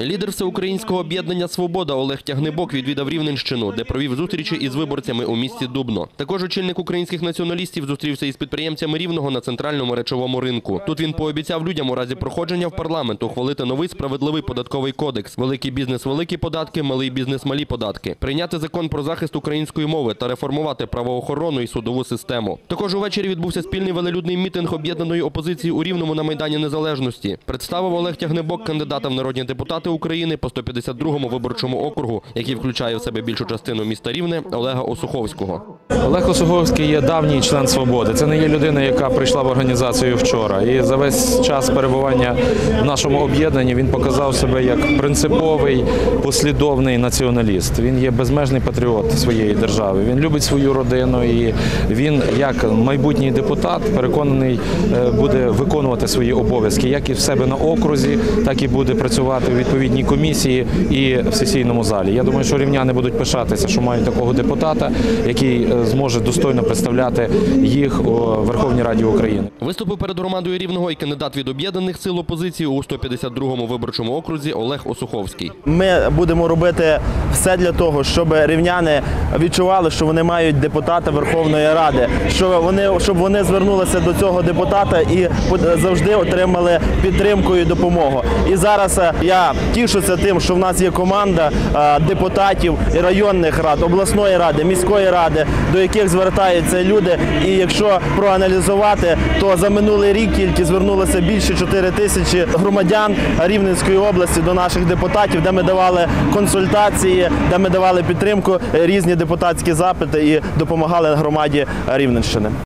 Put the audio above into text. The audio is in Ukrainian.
Лідер всеукраїнського об'єднання Свобода Олег Тягнебок відвідав Рівненщину, де провів зустрічі із виборцями у місті Дубно. Також очільник українських націоналістів зустрівся із підприємцями рівного на центральному речовому ринку. Тут він пообіцяв людям у разі проходження в парламент ухвалити новий справедливий податковий кодекс. Великий бізнес великі податки, малий бізнес малі податки. Прийняти закон про захист української мови та реформувати правоохоронну і судову систему. Також увечері відбувся спільний велелюдний мітинг об'єднаної опозиції у Рівному на майдані Незалежності. Представив Олег Тягнебок кандидата в народні депутати України по 152-му виборчому округу, який включає в себе більшу частину міста Рівне Олега Осуховського. Олег Осуговський є давній член свободи. Це не є людина, яка прийшла в організацію вчора. І за весь час перебування в нашому об'єднанні він показав себе як принциповий, послідовний націоналіст. Він є безмежний патріот своєї держави. Він любить свою родину і він, як майбутній депутат, переконаний, е, буде виконувати свої обов'язки як і в себе на окрузі, так і буде працювати у відповідній комісії і в сесійному залі. Я думаю, що рівняни будуть пишатися, що мають такого депутата, який е, зможе достойно представляти їх у Верховній Раді України. Виступив перед громадою Рівного і кандидат від об'єднаних сил опозиції у 152-му виборчому окрузі Олег Осуховський. Ми будемо робити все для того, щоб рівняни відчували, що вони мають депутата Верховної Ради, що вони щоб вони звернулися до цього депутата і завжди отримали підтримку і допомогу. І зараз е, я тішуся тим, що в нас є команда е, депутатів і районних рад, обласної ради, міської ради, до яких звертаються люди. І якщо проаналізувати, то за минулий рік тільки звернулося більше 4 тисячі громадян Рівненської області до наших депутатів, де ми давали консультації, де ми давали підтримку, е, різні депутатські запити і допомагали громаді Рівненщини.